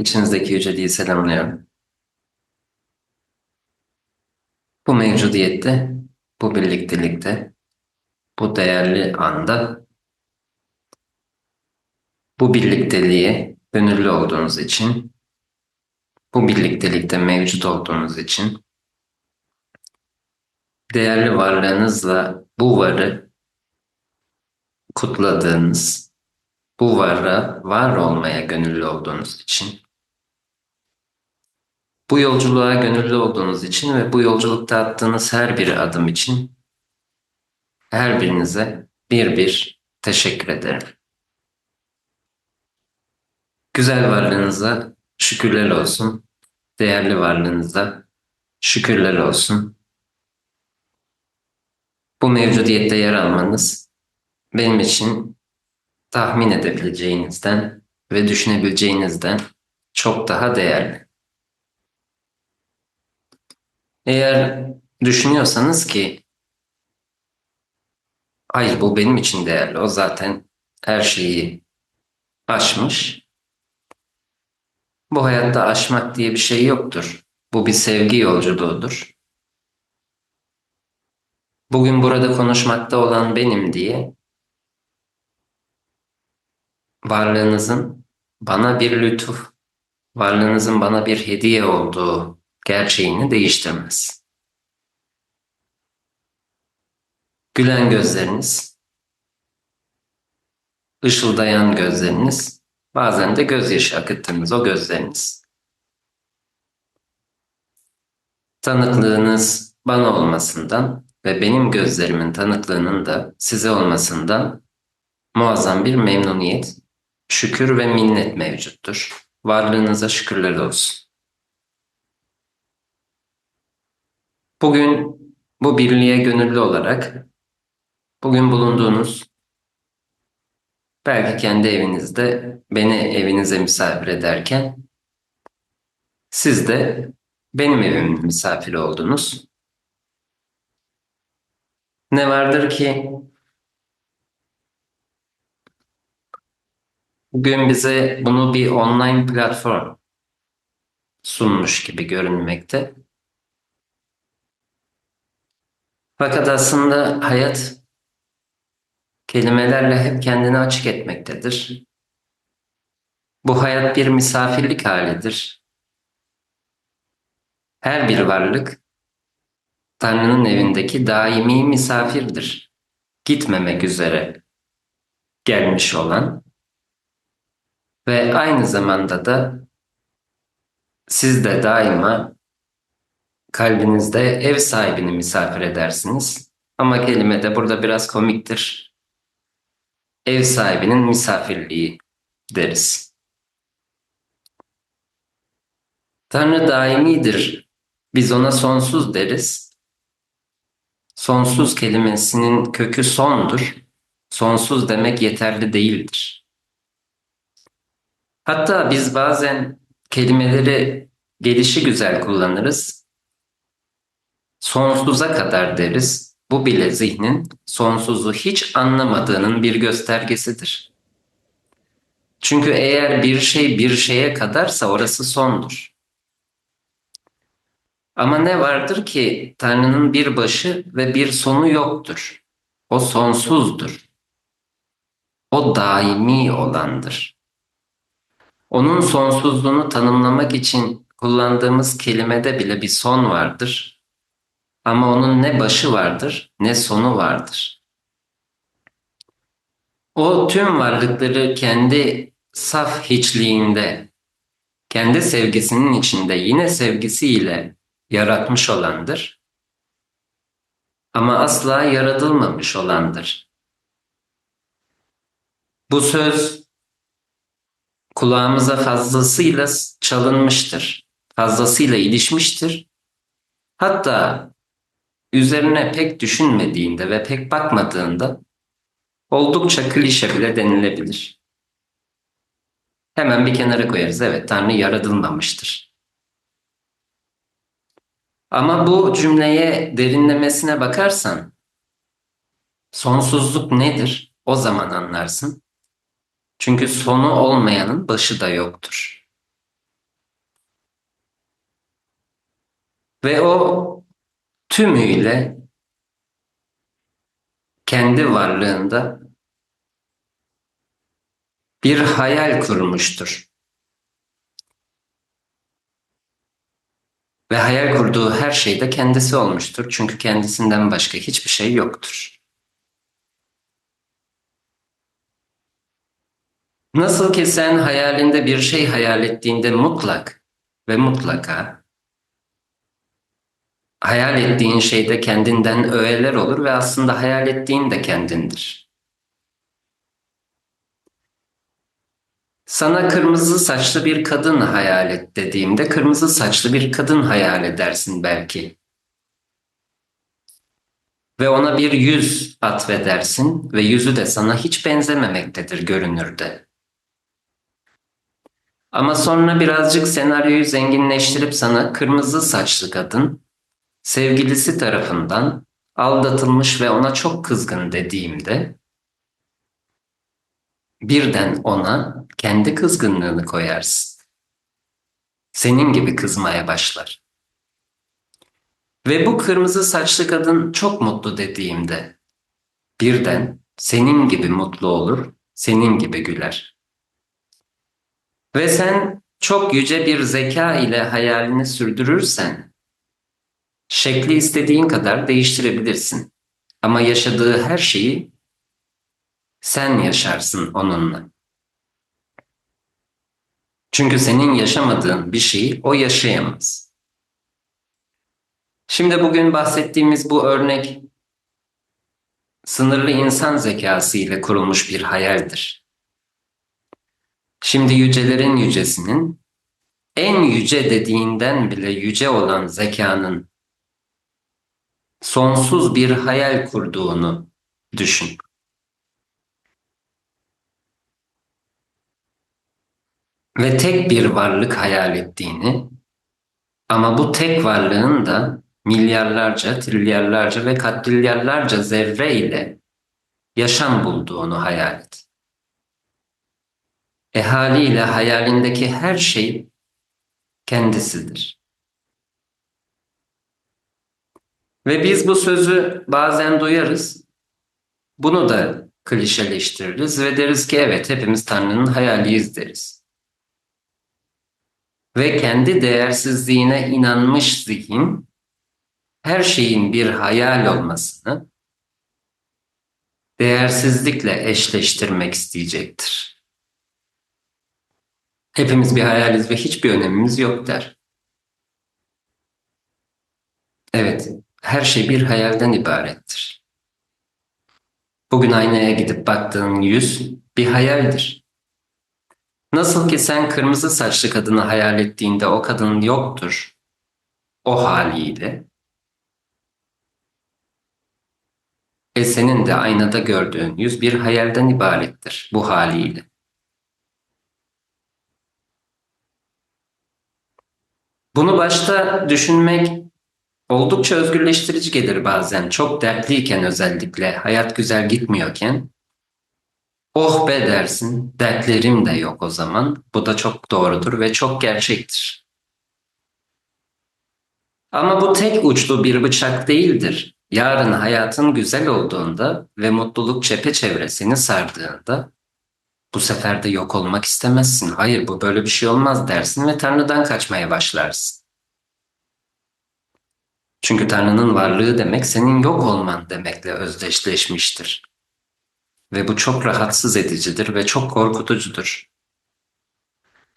İçinizdeki yüce diye selamlıyorum. Bu mevcudiyette, bu birliktelikte, bu değerli anda, bu birlikteliğe gönüllü olduğunuz için, bu birliktelikte mevcut olduğunuz için, değerli varlığınızla bu varı kutladığınız, bu varra var olmaya gönüllü olduğunuz için, bu yolculuğa gönüllü olduğunuz için ve bu yolculukta attığınız her bir adım için her birinize bir bir teşekkür ederim. Güzel varlığınıza şükürler olsun. Değerli varlığınıza şükürler olsun. Bu mevcudiyette yer almanız benim için tahmin edebileceğinizden ve düşünebileceğinizden çok daha değerli. Eğer düşünüyorsanız ki hayır bu benim için değerli, o zaten her şeyi aşmış. Bu hayatta aşmak diye bir şey yoktur. Bu bir sevgi yolculuğudur. Bugün burada konuşmakta olan benim diye varlığınızın bana bir lütuf, varlığınızın bana bir hediye olduğu gerçeğini değiştirmez. Gülen gözleriniz, ışıldayan gözleriniz, bazen de gözyaşı akıttığınız o gözleriniz. Tanıklığınız bana olmasından ve benim gözlerimin tanıklığının da size olmasından muazzam bir memnuniyet, şükür ve minnet mevcuttur. Varlığınıza şükürler olsun. Bugün bu birliğe gönüllü olarak bugün bulunduğunuz belki kendi evinizde beni evinize misafir ederken siz de benim evimin misafiri oldunuz. Ne vardır ki bugün bize bunu bir online platform sunmuş gibi görünmekte. Fakat aslında hayat kelimelerle hep kendini açık etmektedir. Bu hayat bir misafirlik halidir. Her bir varlık Tanrı'nın evindeki daimi misafirdir. Gitmemek üzere gelmiş olan ve aynı zamanda da siz de daima kalbinizde ev sahibini misafir edersiniz. Ama kelime de burada biraz komiktir. Ev sahibinin misafirliği deriz. Tanrı daimidir. Biz ona sonsuz deriz. Sonsuz kelimesinin kökü sondur. Sonsuz demek yeterli değildir. Hatta biz bazen kelimeleri gelişi güzel kullanırız sonsuza kadar deriz. Bu bile zihnin sonsuzu hiç anlamadığının bir göstergesidir. Çünkü eğer bir şey bir şeye kadarsa orası sondur. Ama ne vardır ki Tanrı'nın bir başı ve bir sonu yoktur. O sonsuzdur. O daimi olandır. Onun sonsuzluğunu tanımlamak için kullandığımız kelimede bile bir son vardır ama onun ne başı vardır ne sonu vardır. O tüm varlıkları kendi saf hiçliğinde, kendi sevgisinin içinde yine sevgisiyle yaratmış olandır. Ama asla yaratılmamış olandır. Bu söz kulağımıza fazlasıyla çalınmıştır. Fazlasıyla ilişmiştir. Hatta üzerine pek düşünmediğinde ve pek bakmadığında oldukça klişe bile denilebilir. Hemen bir kenara koyarız. Evet Tanrı yaratılmamıştır. Ama bu cümleye derinlemesine bakarsan sonsuzluk nedir? O zaman anlarsın. Çünkü sonu olmayanın başı da yoktur. Ve o tümüyle kendi varlığında bir hayal kurmuştur. Ve hayal kurduğu her şey de kendisi olmuştur. Çünkü kendisinden başka hiçbir şey yoktur. Nasıl ki sen hayalinde bir şey hayal ettiğinde mutlak ve mutlaka hayal ettiğin şeyde kendinden öğeler olur ve aslında hayal ettiğin de kendindir. Sana kırmızı saçlı bir kadın hayal et dediğimde kırmızı saçlı bir kadın hayal edersin belki. Ve ona bir yüz atfedersin ve yüzü de sana hiç benzememektedir görünürde. Ama sonra birazcık senaryoyu zenginleştirip sana kırmızı saçlı kadın sevgilisi tarafından aldatılmış ve ona çok kızgın dediğimde birden ona kendi kızgınlığını koyarsın. Senin gibi kızmaya başlar. Ve bu kırmızı saçlı kadın çok mutlu dediğimde birden senin gibi mutlu olur, senin gibi güler. Ve sen çok yüce bir zeka ile hayalini sürdürürsen şekli istediğin kadar değiştirebilirsin. Ama yaşadığı her şeyi sen yaşarsın onunla. Çünkü senin yaşamadığın bir şeyi o yaşayamaz. Şimdi bugün bahsettiğimiz bu örnek sınırlı insan zekası ile kurulmuş bir hayaldir. Şimdi yücelerin yücesinin en yüce dediğinden bile yüce olan zekanın sonsuz bir hayal kurduğunu düşün. Ve tek bir varlık hayal ettiğini ama bu tek varlığın da milyarlarca, trilyarlarca ve katrilyarlarca zerre ile yaşam bulduğunu hayal et. E haliyle hayalindeki her şey kendisidir. Ve biz bu sözü bazen duyarız. Bunu da klişeleştiririz ve deriz ki evet hepimiz Tanrı'nın hayaliyiz deriz. Ve kendi değersizliğine inanmış zihin her şeyin bir hayal olmasını değersizlikle eşleştirmek isteyecektir. Hepimiz bir hayaliz ve hiçbir önemimiz yok der. Evet, her şey bir hayalden ibarettir. Bugün aynaya gidip baktığın yüz bir hayaldir. Nasıl ki sen kırmızı saçlı kadını hayal ettiğinde o kadın yoktur o haliyle. E senin de aynada gördüğün yüz bir hayalden ibarettir bu haliyle. Bunu başta düşünmek oldukça özgürleştirici gelir bazen. Çok dertliyken özellikle, hayat güzel gitmiyorken. Oh be dersin, dertlerim de yok o zaman. Bu da çok doğrudur ve çok gerçektir. Ama bu tek uçlu bir bıçak değildir. Yarın hayatın güzel olduğunda ve mutluluk çepeçevre seni sardığında bu sefer de yok olmak istemezsin. Hayır bu böyle bir şey olmaz dersin ve Tanrı'dan kaçmaya başlarsın. Çünkü Tanrı'nın varlığı demek senin yok olman demekle özdeşleşmiştir. Ve bu çok rahatsız edicidir ve çok korkutucudur.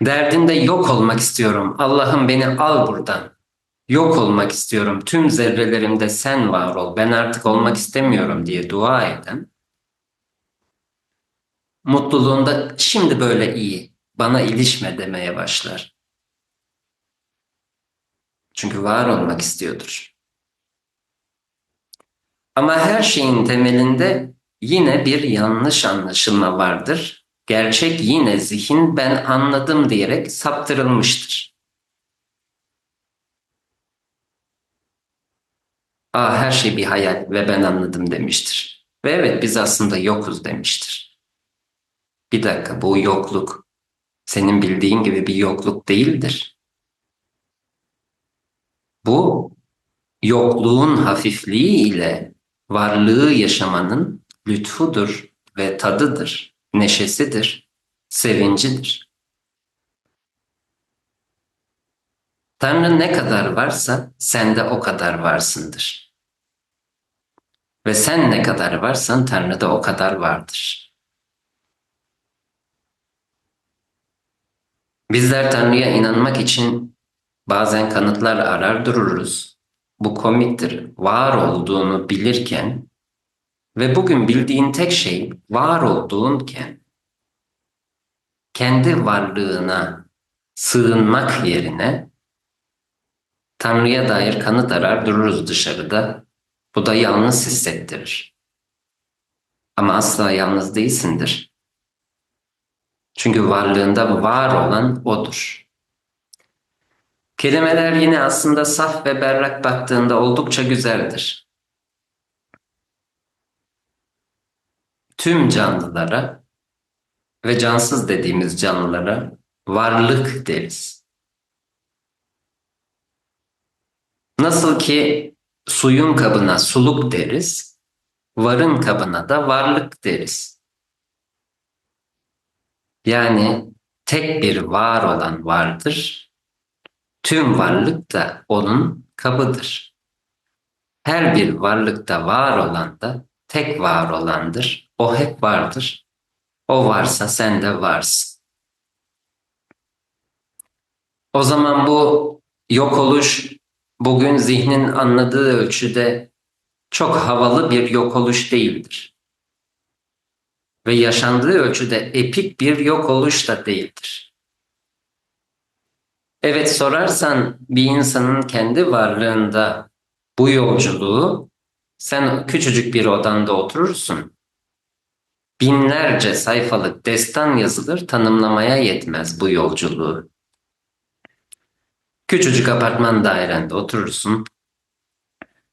Derdinde yok olmak istiyorum. Allah'ım beni al buradan. Yok olmak istiyorum. Tüm zerrelerimde sen var ol. Ben artık olmak istemiyorum diye dua eden mutluluğunda şimdi böyle iyi. Bana ilişme demeye başlar. Çünkü var olmak istiyordur. Ama her şeyin temelinde yine bir yanlış anlaşılma vardır. Gerçek yine zihin ben anladım diyerek saptırılmıştır. Aa, her şey bir hayal ve ben anladım demiştir. Ve evet biz aslında yokuz demiştir. Bir dakika bu yokluk senin bildiğin gibi bir yokluk değildir. Bu yokluğun hafifliği ile varlığı yaşamanın lütfudur ve tadıdır, neşesidir, sevincidir. Tanrı ne kadar varsa sen de o kadar varsındır. Ve sen ne kadar varsan Tanrı da o kadar vardır. Bizler Tanrı'ya inanmak için bazen kanıtlar arar dururuz. Bu komiktir. Var olduğunu bilirken ve bugün bildiğin tek şey var olduğunken kendi varlığına sığınmak yerine Tanrı'ya dair kanıt arar dururuz dışarıda. Bu da yalnız hissettirir. Ama asla yalnız değilsindir. Çünkü varlığında var olan O'dur. Kelimeler yine aslında saf ve berrak baktığında oldukça güzeldir. Tüm canlılara ve cansız dediğimiz canlılara varlık deriz. Nasıl ki suyun kabına suluk deriz, varın kabına da varlık deriz. Yani tek bir var olan vardır, tüm varlık da onun kabıdır. Her bir varlıkta var olan da tek var olandır, o hep vardır. O varsa sen de varsın. O zaman bu yok oluş bugün zihnin anladığı ölçüde çok havalı bir yok oluş değildir. Ve yaşandığı ölçüde epik bir yok oluş da değildir. Evet sorarsan bir insanın kendi varlığında bu yolculuğu sen küçücük bir odanda oturursun. Binlerce sayfalık destan yazılır tanımlamaya yetmez bu yolculuğu. Küçücük apartman dairende oturursun.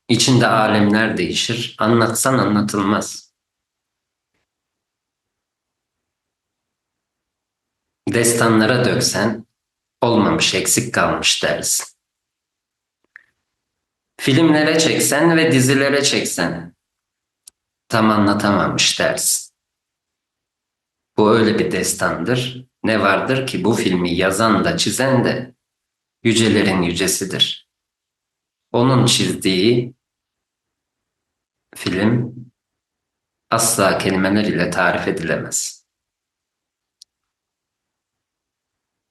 İçinde alemler değişir. Anlatsan anlatılmaz. Destanlara döksen olmamış eksik kalmış dersin. Filmlere çeksen ve dizilere çeksen tam anlatamamış dersin. Bu öyle bir destandır. Ne vardır ki bu filmi yazan da çizen de yücelerin yücesidir. Onun çizdiği film asla kelimeler ile tarif edilemez.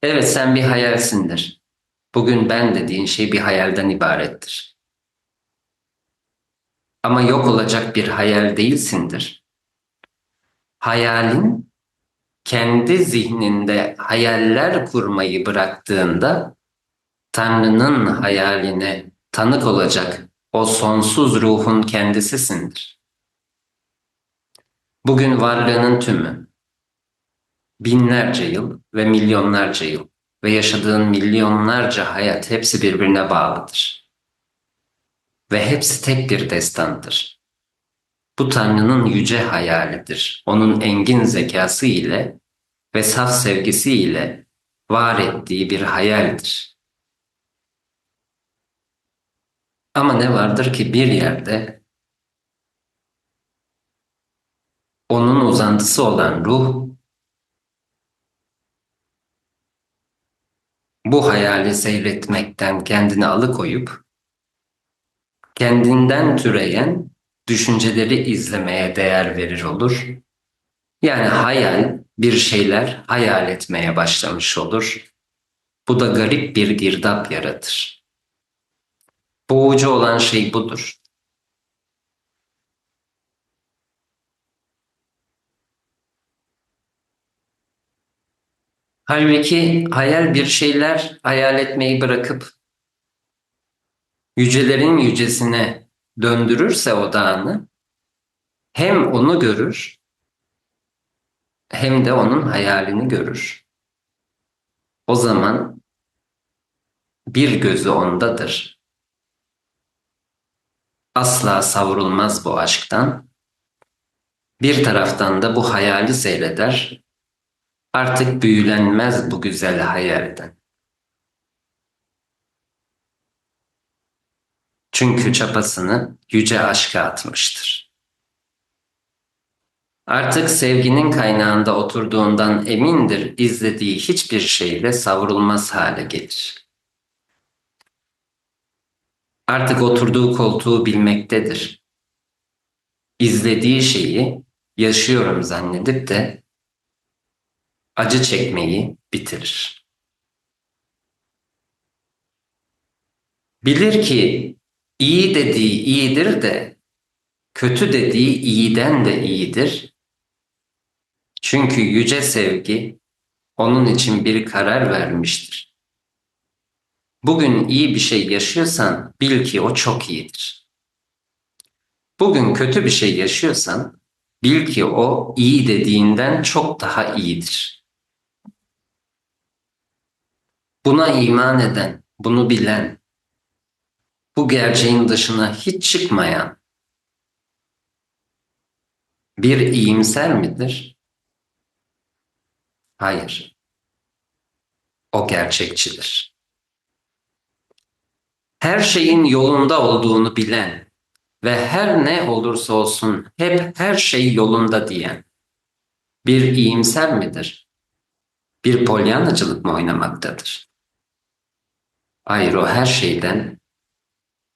Evet sen bir hayalsindir. Bugün ben dediğin şey bir hayalden ibarettir. Ama yok olacak bir hayal değilsindir. Hayalin kendi zihninde hayaller kurmayı bıraktığında Tanrı'nın hayaline tanık olacak o sonsuz ruhun kendisisindir. Bugün varlığının tümü, binlerce yıl ve milyonlarca yıl ve yaşadığın milyonlarca hayat hepsi birbirine bağlıdır. Ve hepsi tek bir destandır. Bu Tanrı'nın yüce hayalidir. Onun engin zekası ile ve saf sevgisi ile var ettiği bir hayaldir. Ama ne vardır ki bir yerde onun uzantısı olan ruh bu hayali seyretmekten kendini alıkoyup kendinden türeyen düşünceleri izlemeye değer verir olur. Yani hayal bir şeyler hayal etmeye başlamış olur. Bu da garip bir girdap yaratır. Boğucu olan şey budur. Halbuki hayal bir şeyler hayal etmeyi bırakıp yücelerin yücesine döndürürse odağını hem onu görür hem de onun hayalini görür. O zaman bir gözü ondadır asla savrulmaz bu aşktan. Bir taraftan da bu hayali seyreder, artık büyülenmez bu güzel hayalden. Çünkü çapasını yüce aşka atmıştır. Artık sevginin kaynağında oturduğundan emindir, izlediği hiçbir şeyle savrulmaz hale gelir. Artık oturduğu koltuğu bilmektedir. İzlediği şeyi yaşıyorum zannedip de acı çekmeyi bitirir. Bilir ki iyi dediği iyidir de kötü dediği iyiden de iyidir. Çünkü yüce sevgi onun için bir karar vermiştir. Bugün iyi bir şey yaşıyorsan bil ki o çok iyidir. Bugün kötü bir şey yaşıyorsan bil ki o iyi dediğinden çok daha iyidir. Buna iman eden, bunu bilen, bu gerçeğin dışına hiç çıkmayan bir iyimser midir? Hayır. O gerçekçidir. Her şeyin yolunda olduğunu bilen ve her ne olursa olsun hep her şey yolunda diyen bir iyimser midir? Bir polyanacılık mı oynamaktadır? Hayır o her şeyden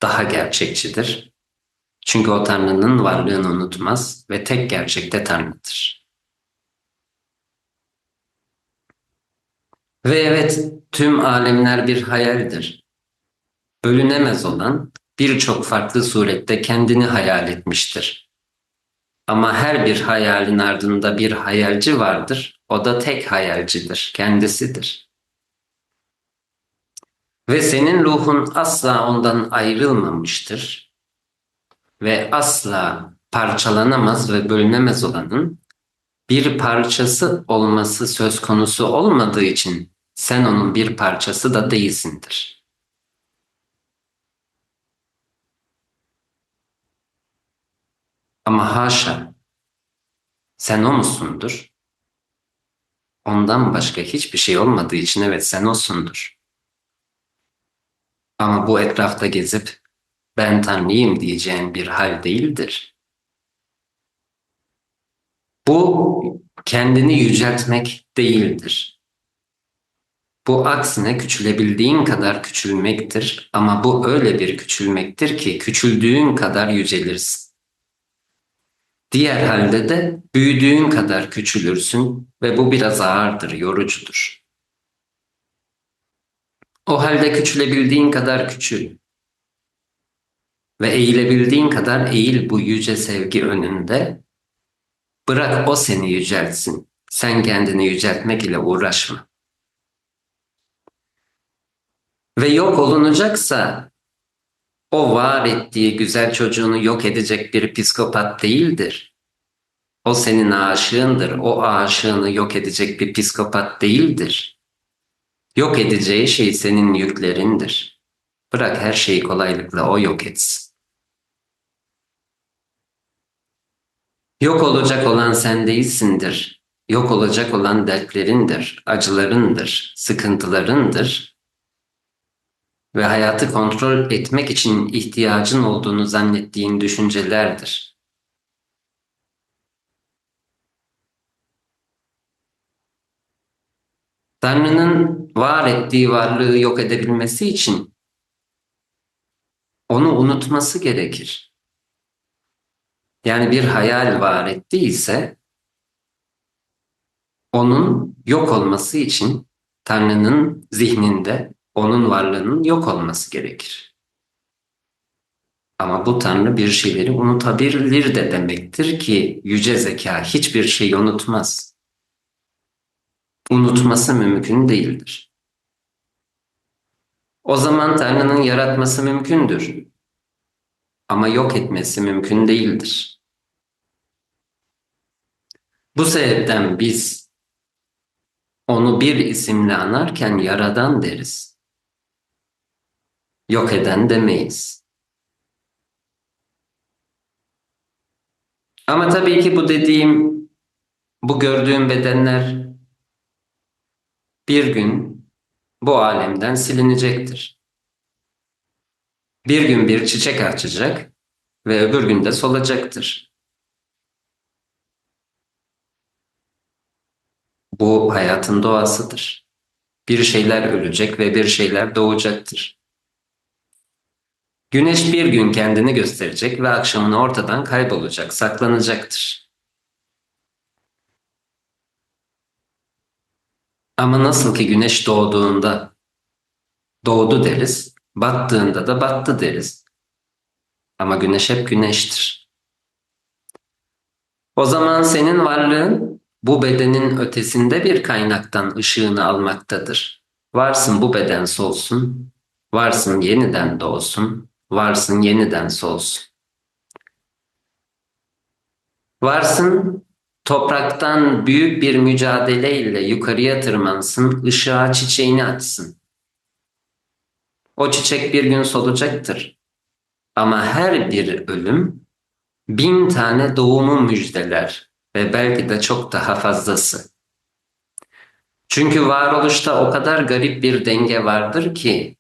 daha gerçekçidir. Çünkü o Tanrı'nın varlığını unutmaz ve tek gerçekte Tanrı'dır. Ve evet tüm alemler bir hayaldir. Bölünemez olan birçok farklı surette kendini hayal etmiştir. Ama her bir hayalin ardında bir hayalci vardır. O da tek hayalcidir, kendisidir. Ve senin ruhun asla ondan ayrılmamıştır. Ve asla parçalanamaz ve bölünemez olanın bir parçası olması söz konusu olmadığı için sen onun bir parçası da değilsindir. Ama haşa, sen o musundur? Ondan başka hiçbir şey olmadığı için evet sen osundur. Ama bu etrafta gezip ben Tanrıyım diyeceğin bir hal değildir. Bu kendini yüceltmek değildir. Bu aksine küçülebildiğin kadar küçülmektir ama bu öyle bir küçülmektir ki küçüldüğün kadar yücelirsin. Diğer halde de büyüdüğün kadar küçülürsün ve bu biraz ağırdır, yorucudur. O halde küçülebildiğin kadar küçül ve eğilebildiğin kadar eğil bu yüce sevgi önünde. Bırak o seni yüceltsin. Sen kendini yüceltmek ile uğraşma. Ve yok olunacaksa o var ettiği güzel çocuğunu yok edecek bir psikopat değildir. O senin aşığındır. O aşığını yok edecek bir psikopat değildir. Yok edeceği şey senin yüklerindir. Bırak her şeyi kolaylıkla o yok etsin. Yok olacak olan sen değilsindir. Yok olacak olan dertlerindir, acılarındır, sıkıntılarındır ve hayatı kontrol etmek için ihtiyacın olduğunu zannettiğin düşüncelerdir. Tanrı'nın var ettiği varlığı yok edebilmesi için onu unutması gerekir. Yani bir hayal var ettiyse onun yok olması için Tanrı'nın zihninde onun varlığının yok olması gerekir. Ama bu Tanrı bir şeyleri unutabilir de demektir ki yüce zeka hiçbir şeyi unutmaz. Unutması mümkün değildir. O zaman Tanrı'nın yaratması mümkündür. Ama yok etmesi mümkün değildir. Bu sebepten biz onu bir isimle anarken yaradan deriz. Yok eden demeyiz. Ama tabii ki bu dediğim, bu gördüğüm bedenler bir gün bu alemden silinecektir. Bir gün bir çiçek açacak ve öbür gün de solacaktır. Bu hayatın doğasıdır. Bir şeyler ölecek ve bir şeyler doğacaktır. Güneş bir gün kendini gösterecek ve akşamını ortadan kaybolacak, saklanacaktır. Ama nasıl ki güneş doğduğunda doğdu deriz, battığında da battı deriz. Ama güneş hep güneştir. O zaman senin varlığın bu bedenin ötesinde bir kaynaktan ışığını almaktadır. Varsın bu beden solsun, varsın yeniden doğsun, varsın yeniden solsun. Varsın topraktan büyük bir mücadeleyle yukarıya tırmansın, ışığa çiçeğini açsın. O çiçek bir gün solacaktır. Ama her bir ölüm bin tane doğumu müjdeler ve belki de çok daha fazlası. Çünkü varoluşta o kadar garip bir denge vardır ki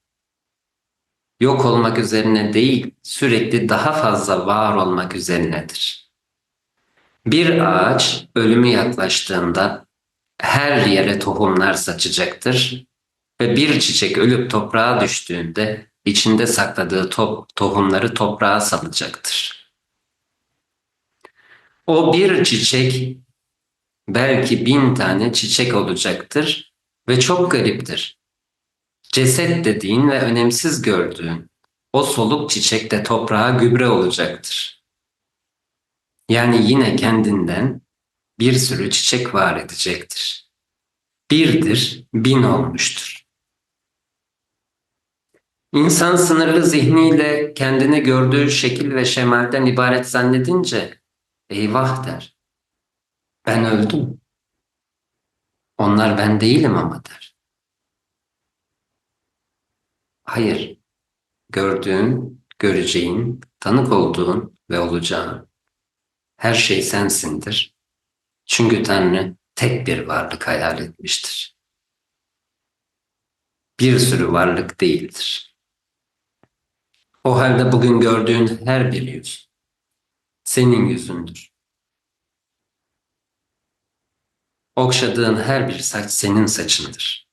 yok olmak üzerine değil, sürekli daha fazla var olmak üzerinedir. Bir ağaç ölümü yaklaştığında her yere tohumlar saçacaktır ve bir çiçek ölüp toprağa düştüğünde içinde sakladığı top, tohumları toprağa salacaktır. O bir çiçek belki bin tane çiçek olacaktır ve çok gariptir. Ceset dediğin ve önemsiz gördüğün o soluk çiçek de toprağa gübre olacaktır. Yani yine kendinden bir sürü çiçek var edecektir. Birdir, bin olmuştur. İnsan sınırlı zihniyle kendini gördüğü şekil ve şemalden ibaret zannedince eyvah der. Ben öldüm. Onlar ben değilim ama der. Hayır, gördüğün, göreceğin, tanık olduğun ve olacağın her şey sensindir. Çünkü Tanrı tek bir varlık hayal etmiştir. Bir sürü varlık değildir. O halde bugün gördüğün her bir yüz senin yüzündür. Okşadığın her bir saç senin saçındır.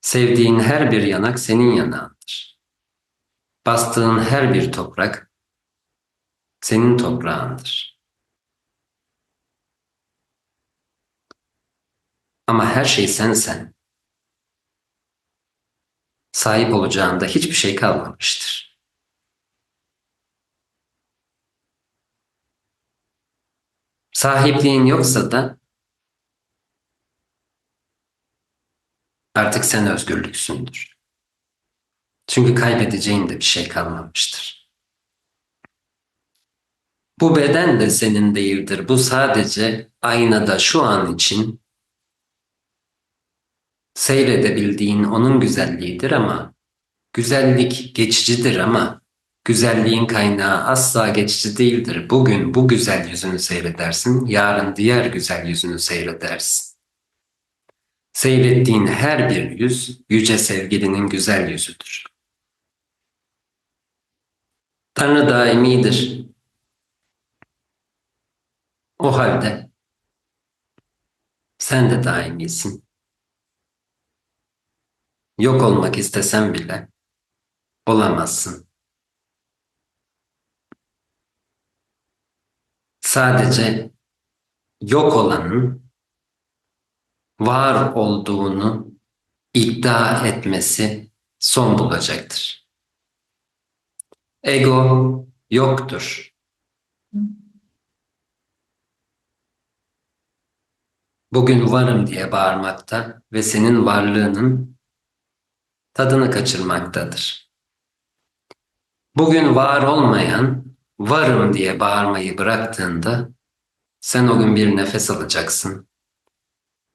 Sevdiğin her bir yanak senin yanağındır. Bastığın her bir toprak senin toprağındır. Ama her şey sensen. Sahip olacağında hiçbir şey kalmamıştır. Sahipliğin yoksa da artık sen özgürlüksündür. Çünkü kaybedeceğin de bir şey kalmamıştır. Bu beden de senin değildir. Bu sadece aynada şu an için seyredebildiğin onun güzelliğidir ama güzellik geçicidir ama güzelliğin kaynağı asla geçici değildir. Bugün bu güzel yüzünü seyredersin, yarın diğer güzel yüzünü seyredersin. Seyrettiğin her bir yüz yüce sevgilinin güzel yüzüdür. Tanrı daimidir. O halde sen de daimisin. Yok olmak istesen bile olamazsın. Sadece yok olanın var olduğunu iddia etmesi son bulacaktır. Ego yoktur. Bugün varım diye bağırmakta ve senin varlığının tadını kaçırmaktadır. Bugün var olmayan varım diye bağırmayı bıraktığında sen o gün bir nefes alacaksın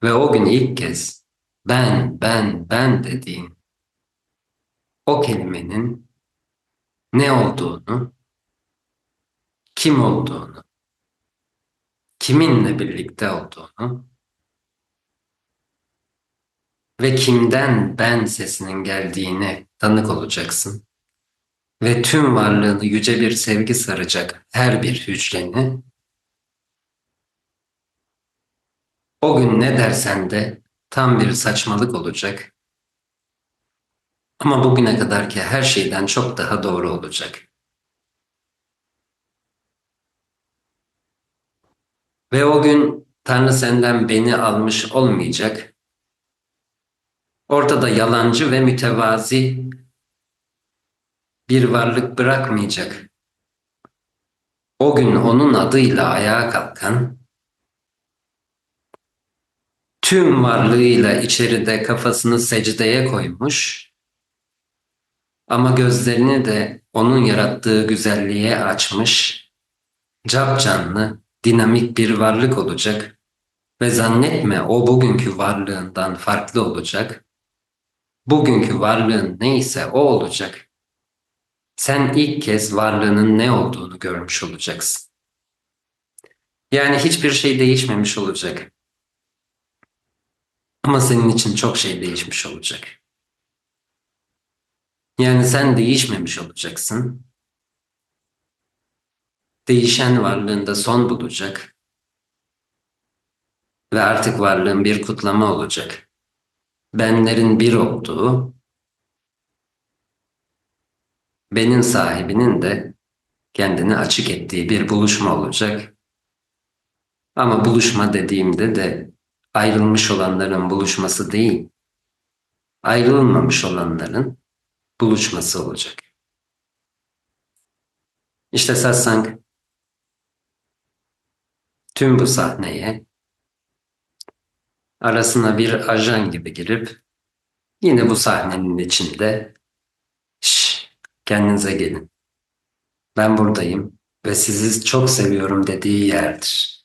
ve o gün ilk kez ben, ben, ben dediğin o kelimenin ne olduğunu, kim olduğunu, kiminle birlikte olduğunu ve kimden ben sesinin geldiğini tanık olacaksın. ve tüm varlığını yüce bir sevgi saracak her bir hücreni, o gün ne dersen de tam bir saçmalık olacak. Ama bugüne kadarki her şeyden çok daha doğru olacak. Ve o gün Tanrı senden beni almış olmayacak. Ortada yalancı ve mütevazi bir varlık bırakmayacak. O gün onun adıyla ayağa kalkan, tüm varlığıyla içeride kafasını secdeye koymuş ama gözlerini de onun yarattığı güzelliğe açmış, cap canlı, dinamik bir varlık olacak ve zannetme o bugünkü varlığından farklı olacak. Bugünkü varlığın neyse o olacak. Sen ilk kez varlığının ne olduğunu görmüş olacaksın. Yani hiçbir şey değişmemiş olacak. Ama senin için çok şey değişmiş olacak. Yani sen değişmemiş olacaksın. Değişen varlığında son bulacak. Ve artık varlığın bir kutlama olacak. Benlerin bir olduğu, benim sahibinin de kendini açık ettiği bir buluşma olacak. Ama buluşma dediğimde de ayrılmış olanların buluşması değil, ayrılmamış olanların buluşması olacak. İşte satsang tüm bu sahneye arasına bir ajan gibi girip yine bu sahnenin içinde şş, kendinize gelin. Ben buradayım ve sizi çok seviyorum dediği yerdir.